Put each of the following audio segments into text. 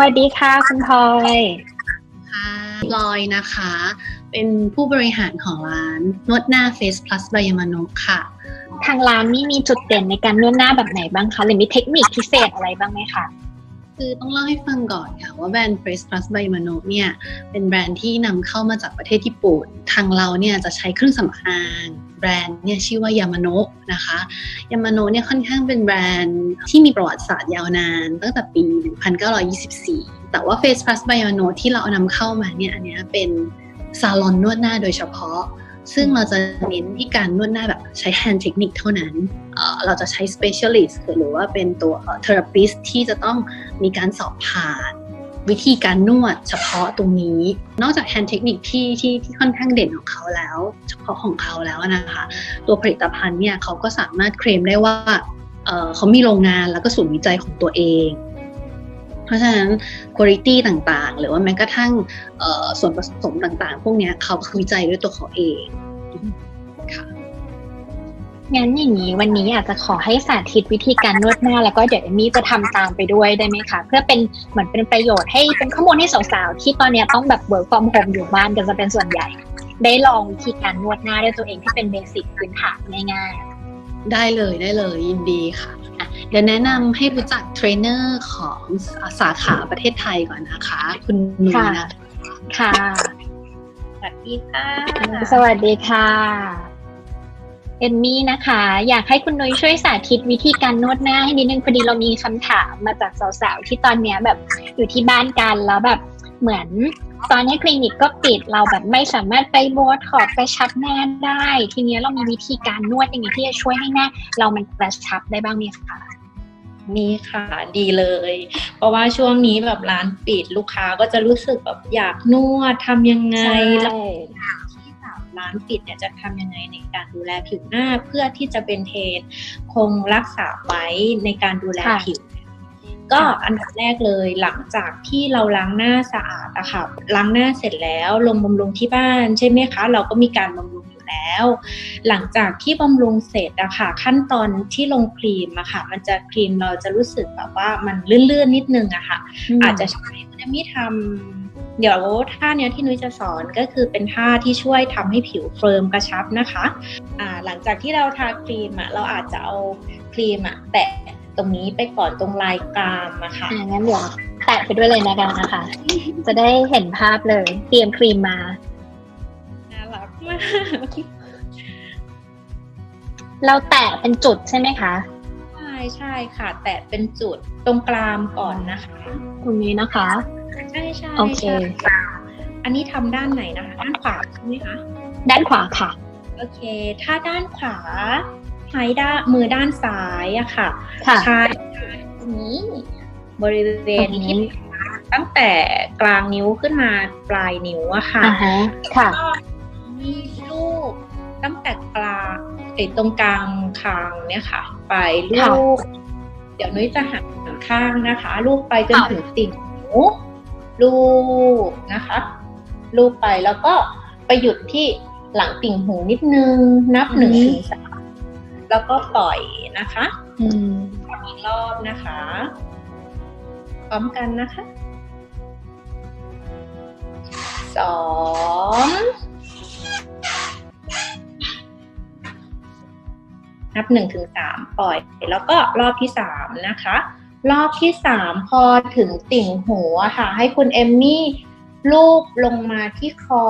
วัสดีค่ะ คุณพลอยค่ะลอยนะคะ เป็นผู้บริหารของร้านนวดหน้า Face Plus บายามานุค่ะ ทางร้านนี่มีจุดเด่นในการนวดหน้าแบบไหนบ้างคะ หรือมีเทคนิคพิเศษอะไรบ้างไหมคะ คือต้องเล่าให้ฟังก่อนค่ะว่าแบรนด์ Face Plus by Mano เนี่ยเป็นแบรนด์ที่นำเข้ามาจากประเทศญี่ปุ่น ทางเราเนี่ยจะใช้เครื่องสำอางแบรนด์เนี่ยชื่อว่ายามาโนะนะคะยามาโนะเนี่ยค่อนข้างเป็นแบรนด์ที่มีประวัติศาสตร์ยาวนาน ตั้งแต่ปี 1924 แต่ว่า Face Plus by Mano ที่เราเอานำเข้ามาเนี่ยอันนี้เป็นซาลอนนวดหน้าโดยเฉพาะ ซึ่งเราจะเน้นที่การนวดหน้าแบบใช้ hand technique เท่านั้น เราจะใช้ specialist หรือว่าเป็นตัว therapist ที่จะต้อง มีการสอบผ่าน วิธีการนวดเฉพาะตรงนี้ นอกจาก hand technique ที่ที่ที่ค่อนข้างเด่นของเขาแล้ว เฉพาะของเขาแล้วนะคะ ตัวผลิตภัณฑ์เนี่ยเขาก็สามารถเคลมได้ว่าเเขามีโรงงานแล้วก็ศูนย์วิจัยของตัวเอง เพราะฉะนั้นคุณภาพต่างๆ หรือว่าแม้กระทั่งส่วนผสมต่างๆ พวกนี้เขาวิจัยด้วยตัวเขาเอง งั้นอย่างนี้วันนี้อาจจะขอให้สาธิตวิธีการนวดหน้า แล้วก็เดี๋ยวเอมมี่จะทำตามไปด้วยได้ไหมคะเพื่อเป็นเหมือนเป็นประโยชน์ให้เป็นข้อมูลให้สาวๆที่ตอนเนี้ยต้องแบบ work from home อยู่บ้านกันจะเป็นส่วนใหญ่ ได้ลองวิธีการนวดหน้าด้วยตัวเองที่เป็นเบสิกพื้นฐานง่ายได้เลยได้เลยยินดีค่ะอะเดี๋ยวแนะนำให้รู้จักเทรนเนอร์ของสาขาประเทศไทยก่อนนะคะ คุณนุ้ยนะๆค่ะสวัสดีค่ะ สวัสดีค่ะ เอมมี่นะคะ อยากให้คุณนุ้ยช่วยสาธิตวิธีการนวดหน้าให้นิดนึงพอดีเรามีคำถามมาจากสาวๆที่ตอนเนี้ยแบบอยู่ที่บ้านกันแล้วแบบเหมือน ตอนนี้คลินิกก็ปิดเราแบบไม่สามารถไปโบท็อกซ์กระชับหน้าได้ ทีเนี้ยเรามีวิธีการนวดยังไงที่จะช่วยให้หน้าเรามันกระชับได้บ้างไหมคะมีค่ะดีเลย เพราะว่าช่วงนี้แบบร้านปิดลูกค้าก็จะรู้สึกแบบอยากนวดทำยังไงแล้วที่สาม ร้านปิดเนี่ยจะทำยังไงในการดูแลผิวหน้า เพื่อที่จะเป็นเทรนคงรักษาไว้ในการดูแลค่ะผิวก็อันดับแรกเลยหลังจากที่เราล้างหน้าสะอาดอะค่ะล้างหน้าเสร็จแล้วลงบำรุงที่บ้านใช่ไหมคะ เราก็มีการบำรุงอยู่แล้ว หลังจากที่บำรุงเสร็จอะค่ะขั้นตอนที่ลงครีมอะค่ะ มันจะครีมเราจะรู้สึกแบบว่ามันลื่นๆนิดนึงอะค่ะ อาจจะใช้คุณเอมมี่ทำ เดี๋ยวท่าเนี้ยที่นุ้ยจะสอนก็คือเป็นท่าที่ช่วยทำให้ผิวเฟิร์มกระชับนะคะอ่าหลังจากที่เราทาครีมอะเราอาจจะเอาครีมอะแตะตรงนี้ไปก่อนตรงลายกรามอะค่ะอ่างั้นเดี๋ยวแตะไปด้วยเลยนะกันนะคะ จะได้เห็นภาพเลย เตรียมครีมมา น่ารักมาก เราแตะเป็นจุดใช่ไหมคะใช่ใช่ค่ะ แตะเป็นจุดตรงกรามก่อนนะคะ ตรงนี้นะคะ ใช่ใช่โอเคใช่อันนี้ทำด้านไหนนะคะ ด้านขวาใช่ไหมคะด้านขวาค่ะ โอเค ถ้าด้านขวาใช้ด้านมือด้านซ้ายอะค่ะค่ะใช้ตรงนี้ บริเวณตรงนี้ที่ตั้งแต่กลางนิ้วขึ้นมาปลายนิ้วอะค่ะอ่าฮะค่ะก็มีลูกตั้งแต่กลางไอ้ตรงกลางคางเนี่ยค่ะ ไปลูก เดี๋ยวนุ้ยจะหันข้างนะคะ ลูกไปจนค่ะถึงติ่งหู ลูกนะคะลูกไปแล้วก็ไปหยุดที่หลังติ่งหูนิดนึง นับหนึ่งถึงสามแล้วก็ปล่อยนะคะอืมอีกรอบนะคะ พร้อมกันนะคะสองนับหนึ่งถึงสามปล่อย แล้วก็รอบที่สามนะคะ รอบที่สามพอถึงติ่งหูอะค่ะ ให้คุณเอมมี่ลูบลงมาที่คอ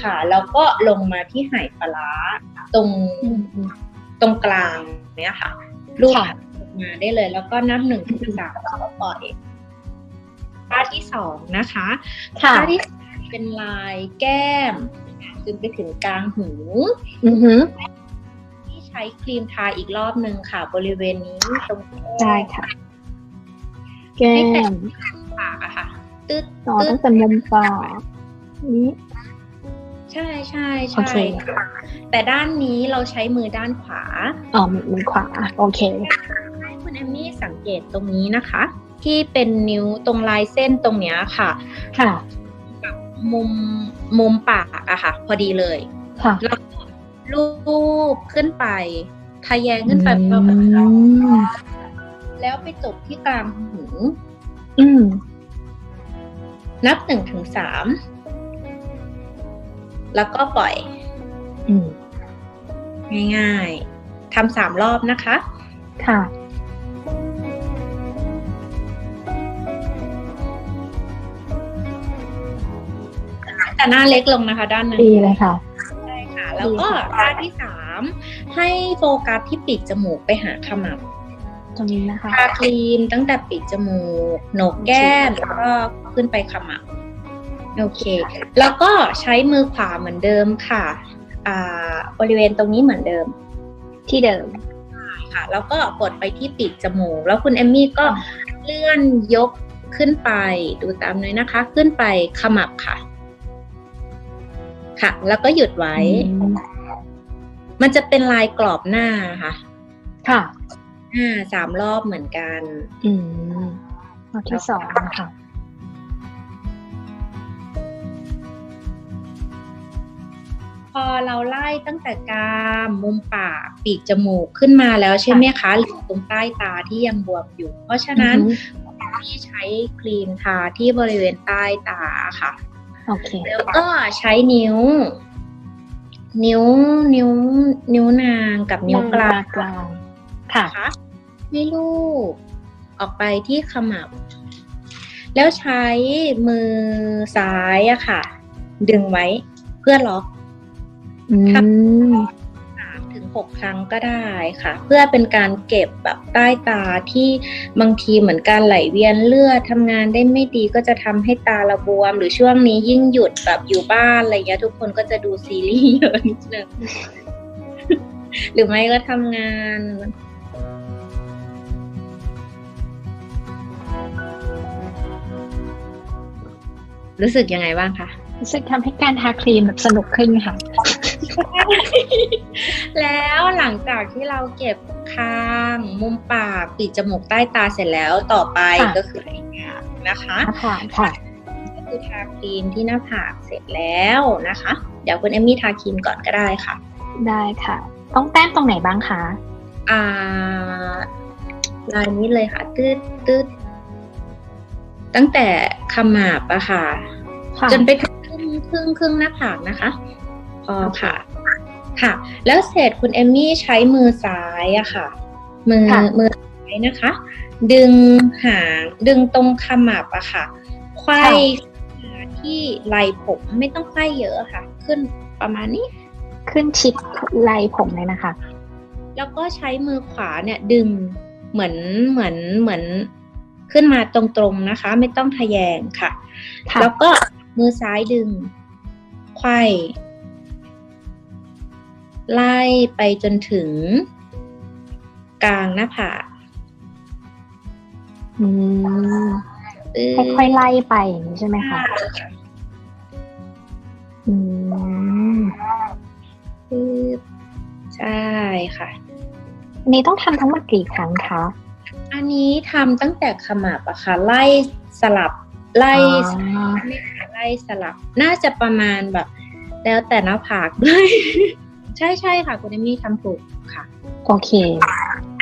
ค่ะ แล้วก็ลงมาที่ไหปลาร้าตรงอืมอืมตรงกลางเนี้ยค่ะ ลูกค่ะออกมาได้เลย แล้วก็นับหนึ่งถึงสามแล้วก็ปล่อยท่าที่สองนะคะค่ะท่าที่สามเป็นลายแก้มจนไปถึงกลางหูอือหือที่ใช้ครีมทาอีกรอบหนึ่งค่ะ บริเวณนี้ตรงแก้มได้ค่ะ แก้มปากอะค่ะ ตึ๊ดต่อตึ๊ตั้ดงแต่มุมปากนี้ ใช่ใช่โอใช่เคค่ะแต่ด้านนี้เราใช้มือด้านขวาอ๋อมือมือขวา โอเคให้คุณเอมมี่สังเกตตรงนี้นะคะ ที่เป็นนิ้วตรงลายเส้นตรงเนี้ยค่ะ ค่ะมุมมุมปากอะค่ะ พอดีเลยค่ะแล้วก็ลูบขึ้นไปทะแยงขึ้นไปอืแบบม แล้วไปจบที่กลางหูอืม นับหนึ่งถึงสาม แล้วก็ปล่อย อืม ง่ายๆทำสามรอบนะคะ ค่ะแต่หน้าเล็กลงนะคะ ด้านหนึงดีเลยค่ะใช่ค่ะ แล้วก็ท่าที่สามให้โฟกัสที่ปีกจมูกไปหาขมับ ตรงนี้นะคะทาครีมตั้งแต่ปีกจมูกโหนกแก้มแล้วก็ขึ้นไปขมับโอเค แล้วก็ใช้มือขวาเหมือนเดิมค่ะอ่าบริเวณตรงนี้เหมือนเดิม ที่เดิมค่ะ แล้วก็กดไปที่ปีกจมูก แล้วคุณเอมมี่ก็เลื่อนยกขึ้นไป ดูตามเลยนะคะ ขึ้นไปขมับค่ะ ค่ะ แล้วก็หยุดไว้อืมมันจะเป็นลายกรอบหน้าค่ะ ค่ะ อ่าสามรอบเหมือนกัน อืมรอบที่สองนะคะพอเราไล่ตั้งแต่กรามมุมปากปีกจมูกขึ้นมาแล้วใช่ไหมคะเหลือตรงใต้ตาที่ยังบวมอยู่ เพราะฉะนั้นอือฮึที่ใช้ครีมทาที่บริเวณใต้ตาค่ะโอเคแล้วก็ใช้นิ้ว นิ้วนิ้ว นิ้วนางกับนิ้วกลางกลางค่ะนะคะ ให้ลูก ออกไปที่ขมับ แล้วใช้มือซ้ายอะค่ะ ดึงไว้เพื่อล็อกอืมสามถึงหกครั้งก็ได้ค่ะ เพื่อเป็นการเก็บแบบใต้ตาที่บางทีเหมือนการไหลเวียนเลือดทำงานได้ไม่ดีก็จะทำให้ตาระบวม หรือช่วงนี้ยิ่งหยุดแบบอยู่บ้านอะไรเงี้ยทุกคนก็จะดูซีรีส์เยอะนิดนึงหรือไม่ก็ทำงาน รู้สึกยังไงบ้างคะรู้สึกทำให้การทาครีมแบบสนุกขึ้นค่ะ แล้วหลังจากที่เราเก็บคางมุมปากปีกจมูกใต้ตาเสร็จแล้วต่อไปค่ะ ก็คือไอ้งามนะคะหน้าผากค่ะ ก็คือทาครีมที่หน้าผากเสร็จแล้วนะคะ เดี๋ยวคุณเอมมี่ทาครีมก่อนก็ได้ค่ะ ได้ค่ะ ต้องแต้มตรงไหนบ้างคะ อ่าลายนี้เลยค่ะ ตืดตืด ตั้งแต่ขมับอะค่ะค่ะ จนไปถึงครึ่งครึ่งครึ่งหน้าผากนะคะพอค่ะ ค่ะ แล้วเสร็จคุณเอมมี่ใช้มือซ้ายอะค่ะ มือค่ะมือซ้ายนะคะ ดึงหางดึงตรงขมับอะค่ะไขว้มาที่ไหล่ผมไม่ต้องไขว้เยอะค่ะ ขึ้นประมาณนี้ ขึ้นชิดไหล่ผมเลยนะคะ แล้วก็ใช้มือขวาเนี่ยดึงเหมือนเหมือนเหมือน ขึ้นมาตรงๆนะคะ ไม่ต้องทะแยงค่ะค่ะ แล้วก็มือซ้ายดึงไขว้ไล่ไปจนถึง กลางหน้าผากอืมอื้ค่อยๆไล่ไปอย่างนี้ใช่ไหมคะอืมปึ๊บใช่ค่ะอันนี้ต้องทำทั้งหมดกี่ครั้งคะอั นนี้ทำตั้งแต่ขมับอะค่ะไล่สลับไล่อ๋อไล่สลับ น่าจะประมาณแบบ แล้วแต่หน้าผากด้วยใช่ใช่ค่ะคุณเอมี่ทำถูกค่ะ โอเค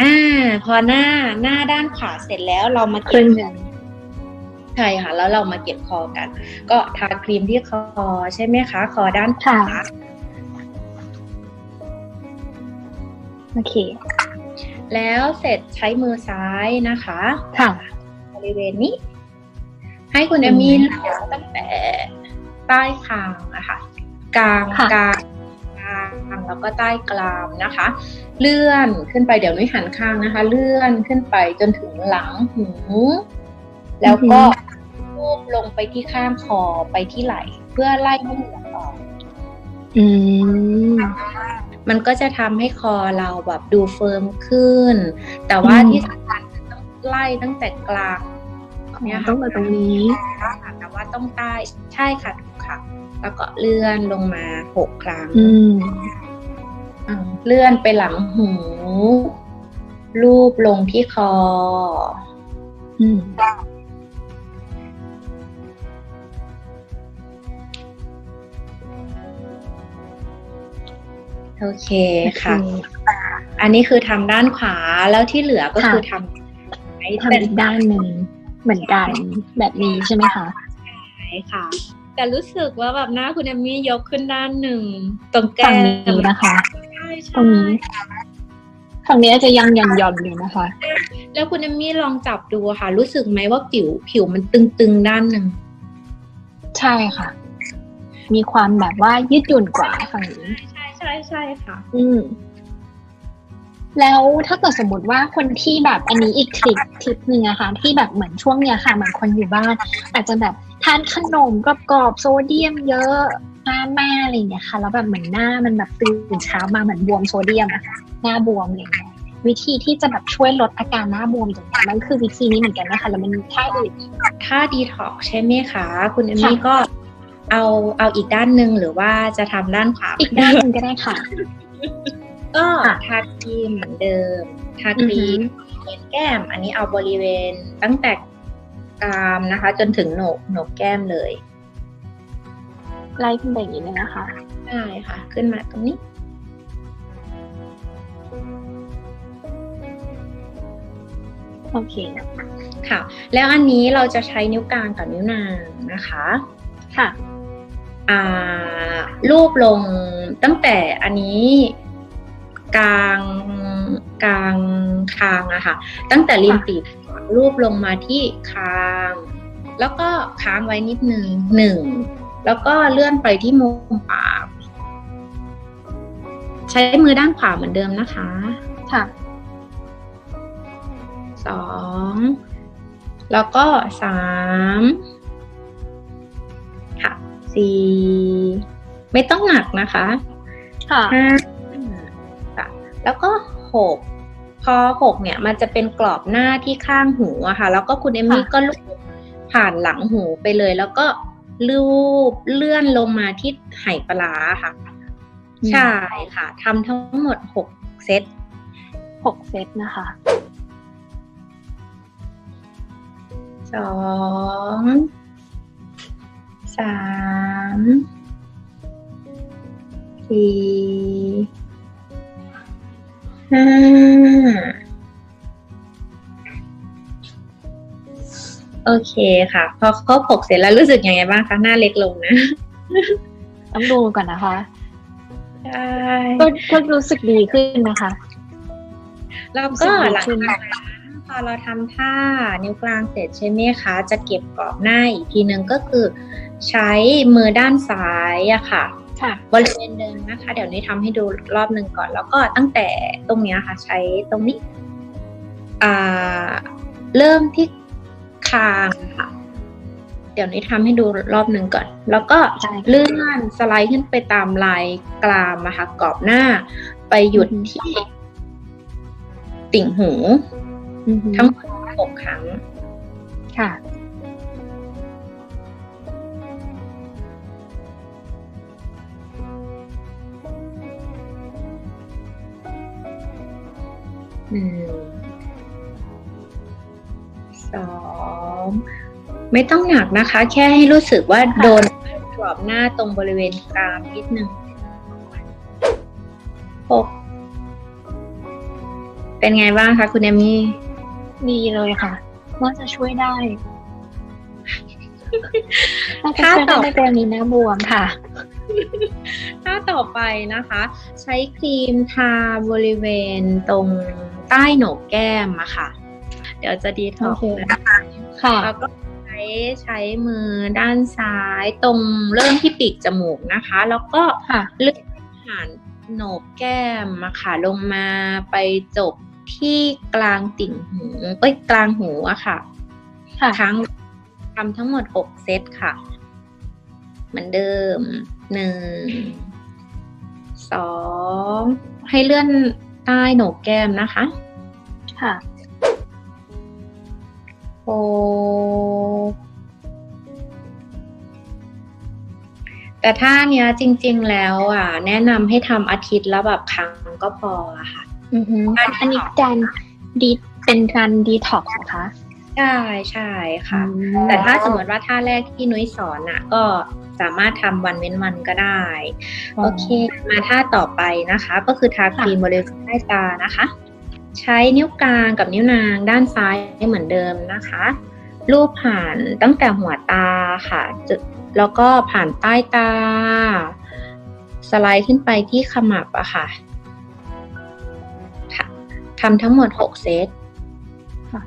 อ่า พอหน้าหน้าด้านขวาเสร็จแล้วเรามาคเก็รึ่บงหนึ่งใช่ค่ะ แล้วเรามาเก็บคอกัน ก็ทาครีมที่คอใช่ไหมคะ คอด้านขวาค่ะโอเค แล้วเสร็จใช้มือซ้ายนะคะค่ะบริเวณนี้ ให้คุณเอมมี่เลือกตั้งแต่ใต้คางอะค่ะกลางค่ะกลางกลางแล้วก็ใต้กรามนะคะ เลื่อนขึ้นไปเดี๋ยวนุ้ยหันข้างนะคะ เลื่อนขึ้นไปจนถึงหลังหูแล้วก็รูปลงไปที่ข้างคอไปที่ไหล่ เพื่อไล่ให้เหงื่อออกอืม มันก็จะทำให้คอเราแบบดูเฟิร์มขึ้น แต่ว่าอืม ที่สำคัญคือต้องไล่ตั้งแต่กลางเนี่ยค่ะต้องมาตรงนี้ ค่ะแต่ว่าต้องใต้ใช่ค่ะถูกค่ะ แล้วก็เลื่อนลงมาหกครั้ง อืม อ่าเลื่อนไปหลังหูลูบลงที่คอ อืม โอเคค่ะ อันนี้คือทำด้านขวาแล้วที่เหลือก็คือทำไอ้ทำเป็นอีกด้านหนึ่งเหมือนกันแบบนี้ใช่ไหมคะใช่ค่ะ แต่รู้สึกว่าแบบหน้าคุณเอมมี่ยกขึ้นด้านหนึ่งตรงแก้ฝั่งมนี้นะคะใช่ตรงใช่นี้ฝั่งนี้อาจจะยังหย่อนหย่อนๆอยู่นะคะ แล้วคุณเอมมี่ลองจับดูค่ะ รู้สึกไหมว่าผิวผิวมันตึงๆด้านหนึ่งใช่ค่ะ มีความแบบว่ายืดหยุ่นกว่าฝั่งนี้ ใช่ใช่ใช่ค่ะ อืมแล้วถ้าเกิดสมมติว่าคนที่แบบอันนี้อีกทริคทริปหนึ่งอะค่ะที่แบบเหมือนช่วงเนี้ยค่ะเหมือนคนอยู่บ้าน อาจจะแบบทานขนมกรอบๆโซเดียมเยอะมากมอะไรอย่างเงี้ยค่ะ แล้วแบบเหมือนหน้ามันแบบตื่นเช้ามาเหมือนบวมโซเดียมอะค่ะหน้าบวมอะไรอย่างเงี้ยวิธีที่จะแบบช่วยลดอาการหน้าบวมตรงเนี้ยมันคือวิธีนี้เหมือนกันนะคะแล้วมันมีท่าอื่นอีกถ้าดีท็อกใช่ไหมคะ คุณเอมมี่ค่ะก็ เอาเอาอีกด้านหนึ่งหรือว่าจะทำด้านขวาอีกด้านหนึ่งก็ได้ค่ะ ก็ค่ะทาครีมเหมือนเดิม ทาครีมบริเวณแก้ม อันนี้เอาบริเวณตั้งแต่กรามนะคะ จนถึงโหนกโหนกแก้มเลย ไล่ขึ้นไปอย่างนี้เลยนะคะใช่ค่ะ ขึ้นมาตรงนี้โอเคค่ะ แล้วอันนี้เราจะใช้นิ้วกลางกับนิ้วนางนะคะ ค่ะอ่า รูปลงตั้งแต่อันนี้กลางกลางคางอะค่ะ ตั้งแต่ริมปีกรูปลงมาที่คาง แล้วก็ค้างไว้นิดนึงหนึ่งแล้วก็เลื่อนไปที่มุมปาก ใช้มือด้านขวาเหมือนเดิมนะคะ ค่ะสองแล้วก็สามค่ะ สี่ไม่ต้องหนักนะคะค่ะห้าค่ะแล้วก็หกพอหกเนี่ย มันจะเป็นกรอบหน้าที่ข้างหูอะค่ะ แล้วก็คุณเอมมี่ค่ะก็ลูบผ่านหลังหูไปเลย แล้วก็ลูบเลื่อนลงมาที่ไหปลาร้าค่ะ ใช่ค่ะทำทั้งหมดหกเซตหกเซตนะคะสอง สามสี่ห้าโอเคค่ะ พอครบหกเสร็จแล้วรู้สึกยังไงบ้างคะหน้าเล็กลงนะต้องดูก่อนนะคะใช่ก็ก็รู้สึกดีขึ้นนะคะแล้วรู้สึก็กดีหลังขึ้นจากนั้นพอเราทำท่านิ้วกลางเสร็จใช่ไหมคะ จะเก็บกรอบหน้าอีกทีนึงก็คือ ใช้มือด้านซ้ายอะค่ะค่ะบริเวณเดิมนะคะ เดี๋ยวนี้ทำให้ดูรอบหนึ่งก่อน แล้วก็ตั้งแต่ตรงเนี้ยค่ะ ใช้ตรงนี้อ่าเริ่มที่คางค่ะ เดี๋ยวนี้ทำให้ดูรอบหนึ่งก่อน แล้วก็ใช่ค่ะเลื่อนสไลด์ขึ้นไปตามลายกรามอะค่ะกรอบหน้า ไปหยุดอือฮึที่ ติ่งหูอือหือทั้งหมดหกครั้ง ค่ะ หนึ่งสองไม่ต้องหนักนะคะ แค่ให้รู้สึกว่าโดนกรอบหน้าตรงบริเวณกรามนิดนึงหกเป็นไงบ้างคะคุณเอมมี่ดีเลยค่ะ น่าจะช่วยได้น่าจะถ้าช่วยต่ได้อในกรณีหน้าบวมค่ะ ถ้าต่อไปนะคะ ใช้ครีมทาบริเวณตรง ใต้โหนกแก้มอะค่ะ เดี๋ยวจะดีท็อกโอเคนะคะค่ะแล้วก็ใช้ใช้มือด้านซ้ายตรงเริ่มที่ปีกจมูกนะคะ แล้วก็ค่ะเลื่อนผ่านโหนกแก้มมาค่ะ ลงมาไปจบที่กลางติ่งหูเอ้ยกลางหูอะค่ะค่ะทั้งทำทั้งหมด6เซตค่ะ เหมือนเดิมหนึ่งสองให้เลื่อน ใต้โหนกแก้มนะคะ ค่ะหกแต่ถ้าเนี้ยจริง ๆ แล้วอะ แนะนำให้ทำอาทิตย์ละแบบครั้งก็พออะค่ะ อือหือการอันนี้การดีเป็นการดีท็อกซ์นะคะ ใช่ใช่ค่ะอืมแต่ถ้าสมมติว่าท่าแรกที่นุ้ยสอนอะ ก็ สามารถทำวันเว้นวันก็ได้ โอเค มาท่าต่อไปนะคะ ก็คือทาครีมบริเวณใต้ตานะคะ ใช้นิ้วกลางกับนิ้วนางด้านซ้ายเหมือนเดิมนะคะรูปผ่านตั้งแต่หัวตาค่ะจุดแล้วก็ผ่านใต้ตา สไลด์ขึ้นไปที่ขมับอะค่ะค่ะทำทั้งหมด 6 เซตค่ะ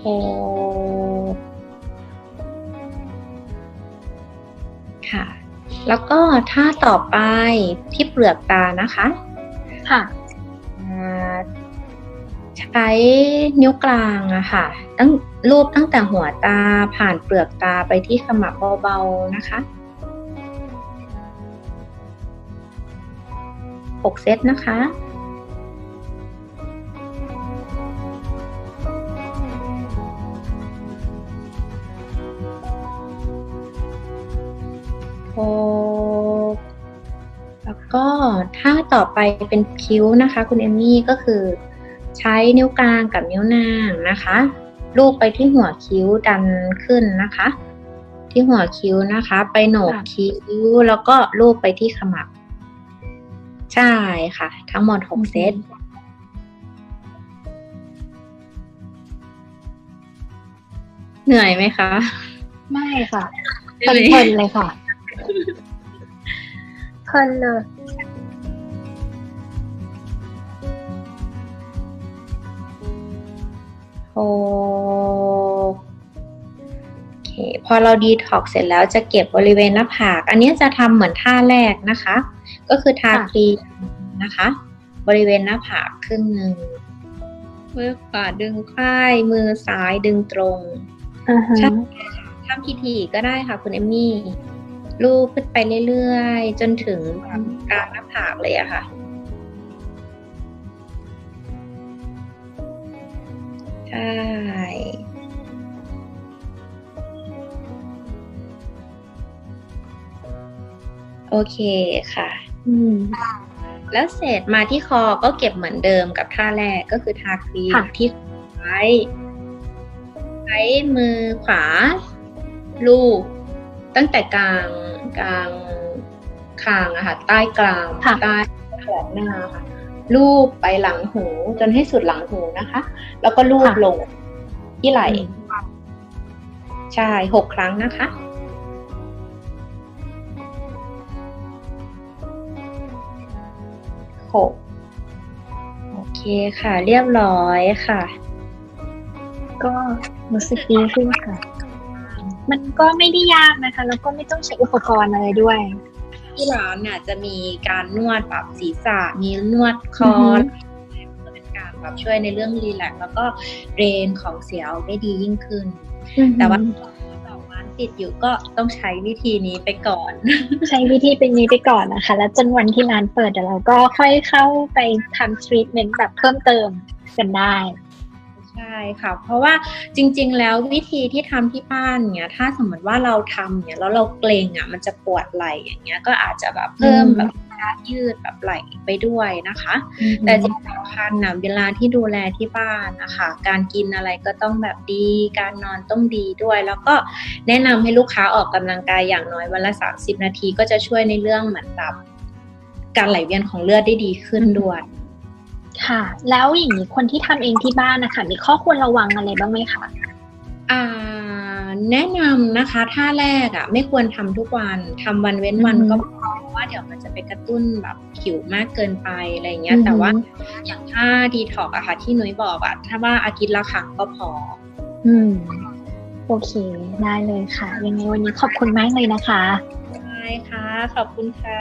โอ้ ค่ะ แล้วก็ท่าต่อไปที่เปลือกตานะคะ ค่ะอ่าใช้นิ้วกลางอะค่ะ ตั้งรูปตั้งแต่หัวตาผ่านเปลือกตาไปที่ขมับเบาๆนะคะหกเซตนะคะ ก็ถ้าต่อไปเป็นคิ้วนะคะ คุณเอมมี่ก็คือใช้นิ้วกลางกับนิ้วนางนะคะ ลูบไปที่หัวคิ้วดันขึ้นนะคะ ที่หัวคิ้วนะคะ ไปโหนกค่ะคิ้วแล้วก็ลูบไปที่ขมับ ใช่ค่ะ ทั้งหมดหกเซตเหนื่อยไหมคะ ไม่ค่ะเหนื่อยเพลินๆเลยค่ะเพลินเลย โอเคพอเราดีท็อกเสร็จแล้วจะเก็บบริเวณหน้าผาก อันนี้จะทำเหมือนท่าแรกนะคะ ก็คือทาค่ะครีมนะคะ บริเวณหน้าผากครึ่งหนึ่งมือขวาดึงคล้ายมือซ้ายดึงตรงอือฮึใช่ทำทีๆก็ได้ค่ะคุณเอมมี่ลูบขึ้นไปเรื่อยๆ จนถึงแบบกลางหน้าผากเลยอะค่ะ ใช่โอเคค่ะ อืม แล้วเสร็จมาที่คอก็เก็บเหมือนเดิมกับท่าแรกก็คือทาครีมค่ะที่ซ้ายใช้มือขวา ลูบตั้งแต่กลางกลางคางอะค่ะ ใต้กรามค่ะใต้แถบหน้าค่ะ ลูบไปหลังหูจนให้สุดหลังหูนะคะ แล้วก็ลูบลงที่ไหล่ใช่หกครั้งนะคะ หก โอเคค่ะ เรียบร้อยค่ะ ก็รู้สึกดีขึ้นค่ะ มันก็ไม่ได้ยากนะคะ แล้วก็ไม่ต้องใช้อุปกรณ์อะไรด้วย ที่ร้านน่ะจะมีการนวดปรับศีรษะ มีนวดคออือฮึเพื่อเป็นการแบบช่วยในเรื่องรีแลกซ์แล้วก็เรนของเสียเอาได้ดียิ่งขึ้น แต่ว่าแบบว่าติดอยู่ก็ต้องใช้วิธีนี้ไปก่อน ใช้วิธีเป็นนี้ไปก่อนนะคะ แล้วจนวันที่ร้านเปิดเดี๋ยวเราก็ค่อยเข้าไปทำทรีทเมนต์แบบเพิ่มเติมกันได้ ใช่ค่ะ เพราะว่าจริง ๆ แล้ววิธีที่ทำที่บ้านเนี่ยถ้าสมมติว่าเราทำเนี่ยแล้วเราเกรงอะมันจะปวดไหล่อย่างเงี้ยก็อาจจะแบบเพิ่มอืมแบบการยืดแบบไหล่ไปด้วยนะคะ แต่ที่สำคัญนะเวลาที่ดูแลที่บ้านนะคะการกินอะไรก็ต้องแบบดี การนอนต้องดีด้วย แล้วก็แนะนำให้ลูกค้าออกกำลังกายอย่างน้อยวันละ 30 นาทีก็จะช่วยในเรื่องเหมือนแบบการไหลเวียนของเลือดได้ดีขึ้นด้วย ค่ะ แล้วอย่างนี้คนที่ทำเองที่บ้านนะคะมีข้อควรระวังอะไรบ้างไหมคะ อ่าแนะนำนะคะท่าแรกอะ่ะ ไม่ควรทำทุกวันทำวันเว้นวันอือฮึก็พอเพราะว่าเดี๋ยวมันจะไปกระตุ้นแบบผิวมากเกินไปอะไรเงี้ย อือฮึแต่ว่าอย่างท่าดีท็อกอะค่ะ ที่นุ้ยบอกอะถ้าว่าอาทิตย์ละครั้งก็พอ อืม โอเค ได้เลยค่ะ ยังไงวันนี้ขอบคุณมากเลยนะคะใช่ค่ะ ขอบคุณค่ะ